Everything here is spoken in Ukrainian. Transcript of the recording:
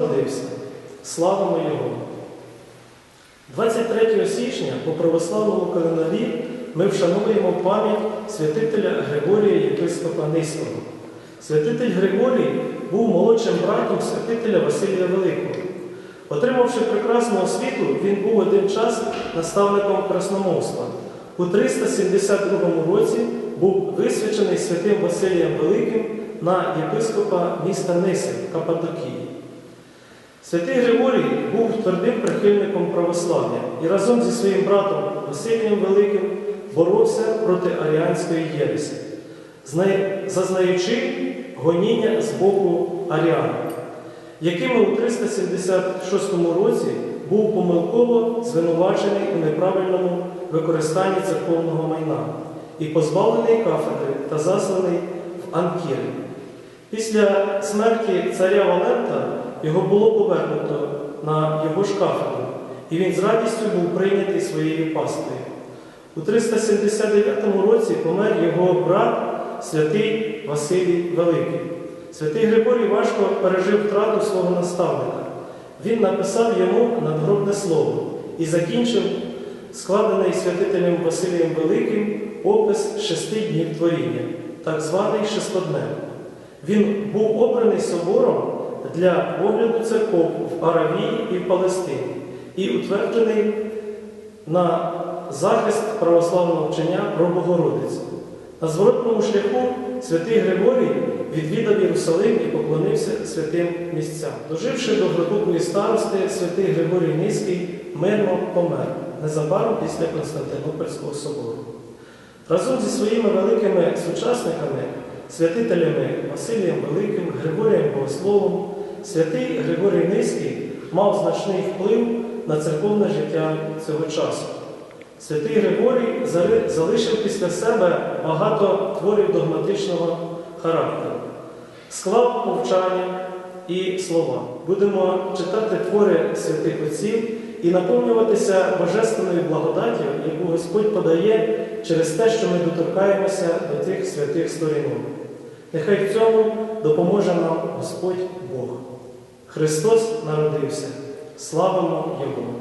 народився. Славимо Його! 23 січня по православному календарі ми вшановуємо пам'ять святителя Григорія Єпископа Низького. Святитель Григорій був молодшим братом святителя Василія Великого. Отримавши прекрасну освіту, він був один час наставником красномовства. У 372 році був висвячений святим Василієм Великим на єпископа міста Ниси Каппадокії. Святий Григорій був твердим прихильником православ'я і разом зі своїм братом Василієм Великим боровся проти аріанської єресі, зазнаючи гоніння з боку аріан, якими у 376 році був помилково звинувачений у неправильному використанні церковного майна і позбавлений кафедри та засланий в Анкіри. Після смерті царя Валента його було повернуто на його ж кафедру, і він з радістю був прийнятий своєю пастою. У 379 році помер його брат святий Василій Великий. Святий Григорій важко пережив втрату свого наставника. Він написав йому надгробне слово і закінчив складений святителем Василієм Великим опис шести днів творіння, так званий шестоднев. Він був обраний собором для огляду церков в Аравії і в Палестині і утверджений на захист православного вчення про Богородицю. На зворотному шляху святий Григорій відвідав Єрусалим і поклонився святим місцям. Доживши до глибокої старости, святий Григорій Низький мирно помер незабаром після Константинопольського собору. Разом зі своїми великими сучасниками, святителями Василієм Великим, Григорієм Богословом, святий Григорій Низький мав значний вплив на церковне життя цього часу. Святий Григорій залишив після себе багато творів догматичного характеру, склав повчання і слова. Будемо читати твори святих отців і наповнюватися божественною благодаттю, яку Господь подає через те, що ми доторкаємося до тих святих сторінок. Нехай в цьому допоможе нам Господь Бог. Христос народився. Славимо Йому!